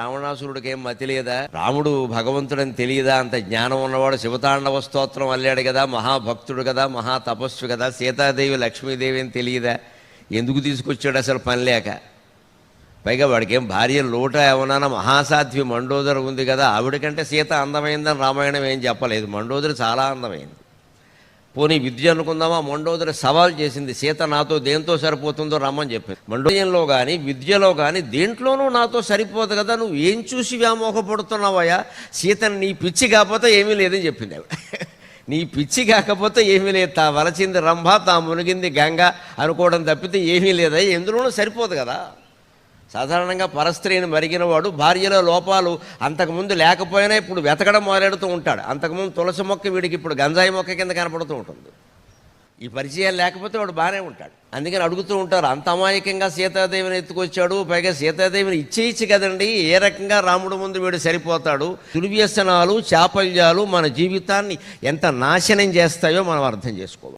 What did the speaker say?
రావణాసురుడికి ఏం మతి లేదా? రాముడు భగవంతుడని తెలియదా? అంత జ్ఞానం ఉన్నవాడు శివతాండవ స్తోత్రం అల్లాడు కదా మహాభక్తుడు కదా మహా తపస్సు కదా సీతాదేవి లక్ష్మీదేవి అని తెలియదా? ఎందుకు తీసుకొచ్చాడు అసలు పని లేక? పైగా వాడికి ఏం భార్య లోట ఏమన్నా మహాసాధ్వి మండోదరి ఉంది కదా ఆవిడకంటే సీత అందమైందని రామాయణం ఏం చెప్పలేదు. మండోదరి చాలా అందమైంది. పోనీ విద్య అనుకుందామా? మండోదరి సవాల్ చేసింది. సీత నాతో దేంతో సరిపోతుందో రమ్మని చెప్పింది. మండోదయంలో కానీ విద్యలో కానీ దేంట్లోనూ నాతో సరిపోదు కదా. నువ్వు ఏం చూసి వ్యామోహపడుతున్నావయ్యా? సీతను నీ పిచ్చి కాకపోతే ఏమీ లేదని చెప్పింది ఆవిడ. నీ పిచ్చి కాకపోతే ఏమీ లేదు. తా వలచింది రంభ తా మునిగింది గంగ అనుకోవడం తప్పితే ఏమీ లేదా ఎందులోనూ సరిపోదు కదా. సాధారణంగా పరస్త్రీని మరిగిన వాడు భార్యలో లోపాలు అంతకుముందు లేకపోయినా ఇప్పుడు వెతకడం మొదలెడుతూ ఉంటాడు. అంతకుముందు తులసి మొక్క వీడికి ఇప్పుడు గంజాయి మొక్క కింద కనపడుతూ ఉంటుంది. ఈ పరిచయాలు లేకపోతే వాడు బాగానే ఉంటాడు. అందుకని అడుగుతూ ఉంటారు అంత అమాయకంగా సీతాదేవిని ఎత్తుకొచ్చాడు పైగా సీతాదేవిని ఇచ్చేయచ్చు కదండి ఏ రకంగా రాముడు ముందు వీడు సరిపోతాడు? దుర్వ్యసనాలు చాపల్యాలు మన జీవితాన్ని ఎంత నాశనం చేస్తాయో మనం అర్థం చేసుకోవాలి.